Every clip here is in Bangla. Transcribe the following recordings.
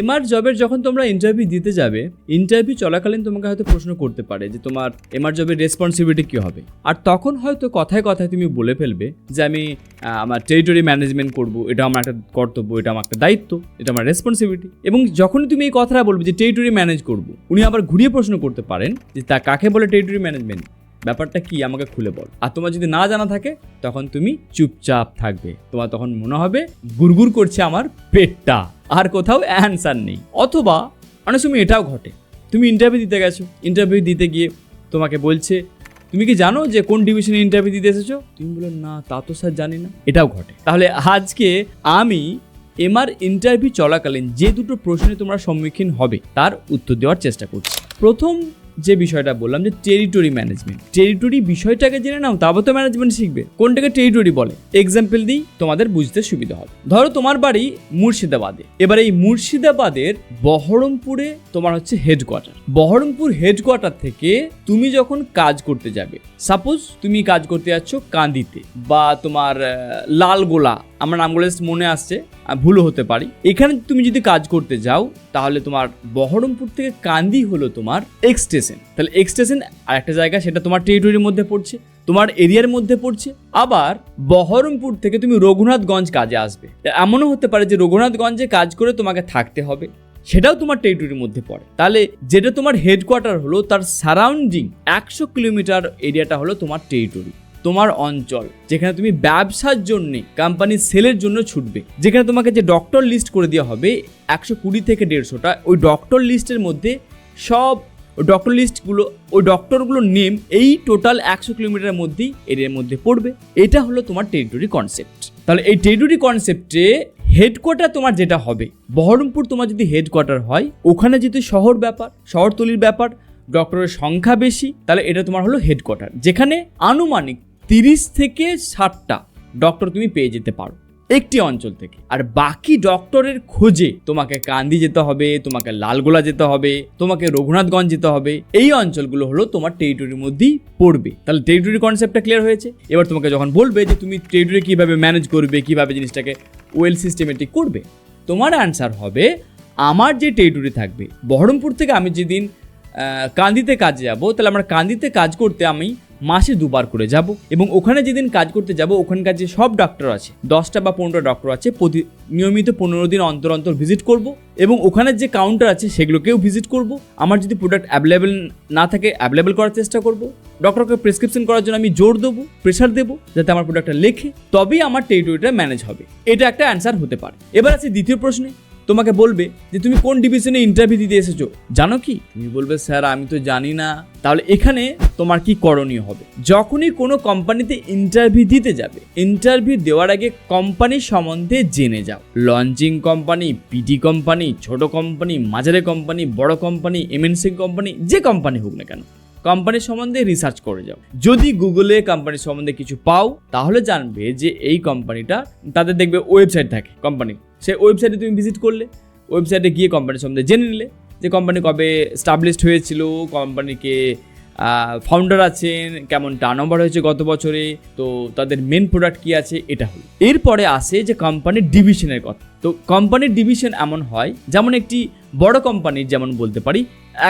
এমআর জবের যখন তোমরা ইন্টারভিউ দিতে যাবে ইন্টারভিউ চলাকালীন তোমাকে হয়তো প্রশ্ন করতে পারে যে তোমার এমআর জবের রেসপন্সিবিলিটি কী হবে? আর তখন হয়তো কথায় কথায় তুমি বলে ফেলবে যে আমি আমার টেরিটরি ম্যানেজমেন্ট করব, এটা আমার একটা কর্তব্য, এটা আমার একটা দায়িত্ব, এটা আমার রেসপন্সিবিলিটি এবং যখনই তুমি এই কথাটা বলবে যে টেরিটরি ম্যানেজ করব, উনি আবার ঘুরিয়ে প্রশ্ন করতে পারেন যে তা কাকে বলে টেরিটরি ম্যানেজমেন্ট ব্যাপারটা কি আমাকে খুলে বল। আর তোমার যদি না জানা থাকে, তখন তুমি চুপচাপ থাকবে। তোমার তখন মনে হবে, গুড়গুড় করছে আমার পেটটা। আর কোথাও অ্যান্সার নেই। অথবা, অনেক সময় এটাও ঘটে। তুমি ইন্টারভিউ দিতে গেছো। ইন্টারভিউ দিতে গিয়ে তোমাকে বলছে, তুমি কি জানো যে কোন ডিভিশনে ইন্টারভিউ দিতে এসেছ? তুমি বলো না, তা তো স্যার জানি না। এটাও ঘটে। তাহলে আজকে আমি এমআর ইন্টারভিউ চলাকালীন যে দুটো প্রশ্নে তোমরা সম্মুখীন হবে, তার উত্তর দেওয়ার চেষ্টা করছি। প্রথম যে বিষয়টা বললাম যে টেরিটরি ম্যানেজমেন্ট টেরিটরি বিষয়টাকে জেনে নাও, তারপর তো ম্যানেজমেন্ট শিখবে। কোনটাকে টেরিটরি বলে? এক্সাম্পল দিই, তোমাদের বুঝতে সুবিধা হবে। ধরো তোমার বাড়ি মুর্শিদাবাদে। এবার এই মুর্শিদাবাদের বহরমপুরে তোমার হচ্ছে হেডকোয়ার্টার বহরমপুর হেডকোয়ার্টার থেকে তুমি যখন কাজ করতে যাবে সাপোজ তুমি কাজ করতে যাচ্ছ কান্দিতে বা তোমার লালগোলা, আমার নামগুলো মনে আসছে ভুলও হতে পারি। এখানে তুমি যদি কাজ করতে যাও, তাহলে তোমার বহরমপুর থেকে কান্দি হলো তোমার এক্স স্টেশন তাহলে এক্স স্টেশন আর একটা জায়গা, সেটা তোমার টেরিটরির মধ্যে পড়ছে, তোমার এরিয়ার মধ্যে পড়ছে। আবার বহরমপুর থেকে তুমি রঘুনাথগঞ্জ কাজে আসবে। এমনও হতে পারে যে রঘুনাথগঞ্জে কাজ করে তোমাকে থাকতে হবে, সেটাও তোমার টেরিটরির মধ্যে পড়ে। তাহলে যেটা তোমার হেডকোয়ার্টার হলো, তার সারাউন্ডিং একশো কিলোমিটার এরিয়াটা হলো তোমার টেরিটরি তোমার অঞ্চল, যেখানে তুমি ব্যবসার জন্যে কোম্পানির সেলের জন্য ছুটবে। যেখানে তোমাকে যে ডক্টর লিস্ট করে দেওয়া হবে, একশো কুড়ি থেকে দেড়শোটা, ওই ডক্টর লিস্টের মধ্যে সব ওই ডক্টর লিস্টগুলো ওই ডক্টরগুলোর নেম এই টোটাল একশো কিলোমিটারের মধ্যেই এরিয়ার মধ্যে পড়বে। এটা হলো তোমার টেরিটরি কনসেপ্ট তাহলে এই টেরিটরি কনসেপ্টে হেডকোয়ার্টার তোমার যেটা হবে, বহরমপুর তোমার যদি হেডকোয়ার্টার হয়, ওখানে যেহেতু শহর ব্যাপার, শহরতলির ব্যাপার ডক্টরের সংখ্যা বেশি, তাহলে এটা তোমার হলো হেডকোয়ার্টার যেখানে আনুমানিক তিরিশ থেকে ষাটটা ডক্টর তুমি পেয়ে যেতে পারো। একটি অঞ্চল থেকে। আর বাকি ডক্টরের খোঁজে তোমাকে কান্দি যেতে হবে, তোমাকে লালগোলা যেতে হবে, তোমাকে রঘুনাথগঞ্জ যেতে হবে। এই অঞ্চলগুলো হলো তোমার টেরিটরির মধ্যেই পড়বে। তাহলে টেরিটরি কনসেপ্টটা ক্লিয়ার হয়েছে? এবার তোমাকে যখন বলবে যে তুমি টেরিটরি কীভাবে ম্যানেজ করবে, কীভাবে জিনিসটাকে ওয়েল সিস্টেমেটিক করবে, তোমার অ্যান্সার হবে, আমার যে টেরিটরি থাকবে, বহরমপুর থেকে আমি যেদিন কান্দিতে কাজে যাব, তাহলে আমার কান্দিতে কাজ করতে আমি মাসে দুবার করে যাব এবং ওখানে যেদিন কাজ করতে যাব, ওখানকার যে সব ডক্টর আছে, দশটা বা পনেরো ডক্টর আছে, প্রতি নিয়মিত পনেরো দিন অন্তর অন্তর ভিজিট করব এবং ওখানের যে কাউন্টার আছে, সেগুলোকেও ভিজিট করব। আমার যদি প্রোডাক্ট অ্যাভেলেবেল না থাকে অ্যাভেলেবেল করার চেষ্টা করব। ডক্টরকে প্রেসক্রিপশন করার জন্য আমি জোর দেবো প্রেশার দেবো, যাতে আমার প্রোডাক্টটা লেখে, তবেই আমার টেরিটরিটা ম্যানেজ হবে। এটা একটা অ্যান্সার হতে পারে। এবার আছে দ্বিতীয় প্রশ্নে। তোমাকে বলবে যে তুমি কোন ডিভিশনে ইন্টারভিউ দিতে এসেছ। জানো কি? তুমি বলবে, স্যার, আমি তো জানি না। তাহলে এখানে তোমার কি করণীয় হবে? যখনই কোনো কোম্পানিতে ইন্টারভিউ দিতে যাবে ইন্টারভিউ দেওয়ার আগে কোম্পানির সম্বন্ধে জেনে যাও। লঞ্চিং কোম্পানি পিটি কোম্পানি ছোট কোম্পানি মাঝারি কোম্পানি বড় কোম্পানি এমএনসি কোম্পানি যে কোম্পানি হোক না কেন কোম্পানির সম্বন্ধে রিসার্চ করে যাও। যদি গুগলে কোম্পানির সম্বন্ধে কিছু পাও, তাহলে জানবে যে এই কোম্পানিটা তাদের দেখবে ওয়েবসাইট থাকে কোম্পানির সেই ওয়েবসাইটে তুমি ভিজিট করলে ওয়েবসাইটে গিয়ে কোম্পানির সম্বন্ধে জেনে নিলে যে কোম্পানি কবে স্টাবলিশড হয়েছিল কোম্পানিকে ফাউন্ডার আছেন, কেমন টার্ন ওভার হয়েছে গত বছরে, তো তাদের মেন প্রোডাক্ট কি আছে, এটা হলো। এরপরে আসে যে কোম্পানির ডিভিশনের কথা। তো কোম্পানির ডিভিশন এমন হয়, যেমন একটি বড় কোম্পানির যেমন বলতে পারি,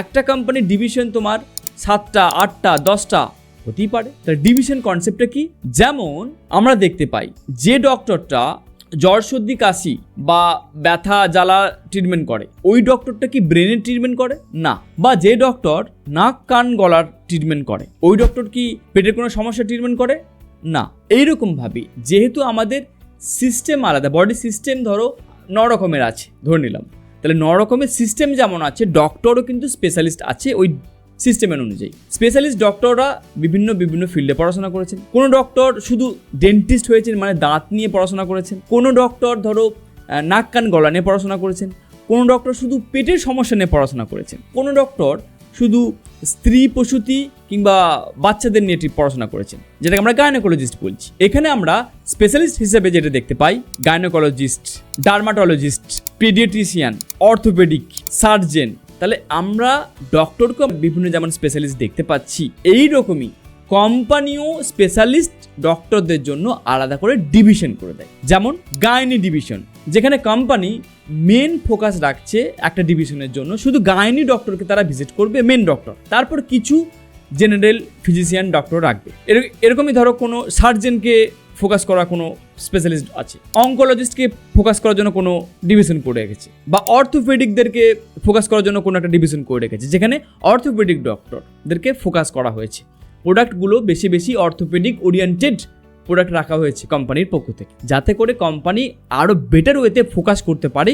একটা কোম্পানির ডিভিশন তোমার সাতটা, আটটা, দশটা, হতেই পারে। তার ডিভিশন কনসেপ্টটা কি? যেমন আমরা দেখতে পাই, যে ডক্টরটা জ্বর সর্দি কাশি বা ব্যথা, জ্বালা ট্রিটমেন্ট করে। ওই ডক্টরটা কি ব্রেনের ট্রিটমেন্ট করে? না। বা যে ডক্টর নাক, কান, গলার ট্রিটমেন্ট করে, ওই ডক্টর কি পেটের কোনো সমস্যা ট্রিটমেন্ট করে? না। এইরকম ভাবে যেহেতু আমাদের সিস্টেম আলাদা বডি সিস্টেম ধরো ন রকমের আছে, ধরে নিলাম। তাহলে ন রকমের সিস্টেম যেমন আছে ডক্টরও কিন্তু স্পেশালিস্ট আছে, ওই সিস্টেমের অনুযায়ী। স্পেশালিস্ট ডক্টররা বিভিন্ন বিভিন্ন ফিল্ডে পড়াশোনা করেছেন। কোনো ডক্টর শুধু ডেন্টিস্ট হয়েছেন মানে দাঁত নিয়ে পড়াশোনা করেছেন। কোনো ডক্টর ধরো নাক কান গলা নিয়ে পড়াশোনা করেছেন। কোনো ডক্টর শুধু পেটের সমস্যা নিয়ে পড়াশোনা করেছেন। কোনো ডক্টর শুধু স্ত্রী, প্রসূতি কিংবা বাচ্চাদের নিয়ে পড়াশোনা করেছেন। যেটাকে আমরা গাইনোকোলজিস্ট বলছি। এখানে আমরা স্পেশালিস্ট হিসেবে যেটা দেখতে পাই, gynaecologist, dermatologist, paediatrician, orthopaedic surgeon তাহলে আমরা ডক্টরকে বিভিন্ন যেমন স্পেশালিস্ট দেখতে পাচ্ছি এই রকমই কোম্পানিও স্পেশালিস্ট ডক্টরদের জন্য আলাদা করে ডিভিশন করে দেয়। যেমন গাইনি ডিভিশন যেখানে কোম্পানি মেন ফোকাস রাখছে একটা ডিভিশনের জন্য। শুধু গাইনি ডক্টরকে তারা ভিজিট করবে মেন ডক্টর তারপর কিছু জেনারেল ফিজিশিয়ান ডক্টর রাখবে। এর- এরকমই ধরো কোনো সার্জেনকে ফোকাস করা কোনো স্পেশালিস্ট আছে। অঙ্কোলজিস্টকে ফোকাস করার জন্য কোনো ডিভিশন করে রেখেছে। বা অর্থোপেডিকদেরকে ফোকাস করার জন্য কোনো একটা ডিভিশন করে রেখেছে, যেখানে অর্থোপেডিক ডক্টরদেরকে ফোকাস করা হয়েছে। প্রোডাক্টগুলো বেশি বেশি অর্থোপেডিক ওরিয়েন্টেড প্রোডাক্ট রাখা হয়েছে কোম্পানির পক্ষ থেকে। যাতে করে কোম্পানি আরও বেটার ওয়েতে ফোকাস করতে পারে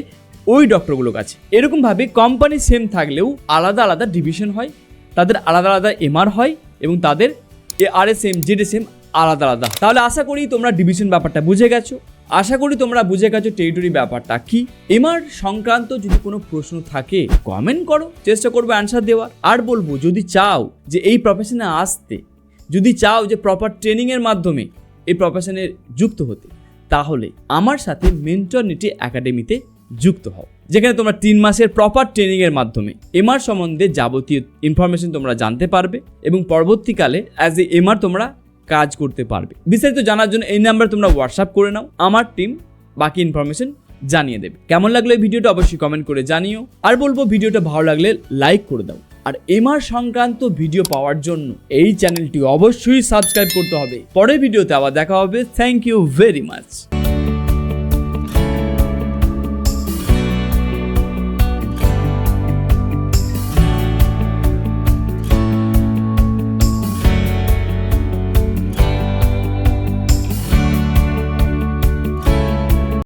ওই ডক্টরগুলোর কাছে। এরকমভাবে কোম্পানি সেম থাকলেও আলাদা আলাদা ডিভিশন হয়, তাদের আলাদা আলাদা এমআর হয় এবং তাদের A R S M Z S M আলাদা আলাদা। তাহলে আশা করি তোমরা ডিভিশন ব্যাপারটা বুঝে গেছো। আশা করি তোমরা বুঝে গেছো টেরিটরি ব্যাপারটা কি। এমআর সংক্রান্ত যদি কোনো প্রশ্ন থাকে কমেন্ট করো, চেষ্টা করব অ্যান্সার দেওয়ার। আর বলব, যদি চাও যে এই প্রফেশনে আসতে, যদি চাও যে প্রপার ট্রেনিংয়ের মাধ্যমে এই প্রফেশনে যুক্ত হতে, তাহলে আমার সাথে মেন্টরনিটি একাডেমিতে যুক্ত হও। যেখানে তোমরা তিন মাসের প্রপার ট্রেনিংয়ের মাধ্যমে এমআর সম্বন্ধে যাবতীয় ইনফরমেশন তোমরা জানতে পারবে এবং পরবর্তীকালে অ্যাজ এ এমআর তোমরা কাজ করতে পারবে। বিস্তারিত জানার জন্য এই নাম্বার তোমরা হোয়াটসঅ্যাপ করে নাও। আমার টিম বাকি ইনফরমেশন জানিয়ে দেবে। কেমন লাগল এই ভিডিওটা অবশ্যই কমেন্ট করে জানিও। আর বলব, ভিডিওটা ভালো লাগলে লাইক করে দাও। আর এমআর সংক্রান্ত ভিডিও পাওয়ার জন্য এই চ্যানেলটি অবশ্যই সাবস্ক্রাইব করতে হবে। পরের ভিডিওতে আবার দেখা হবে। Thank you very much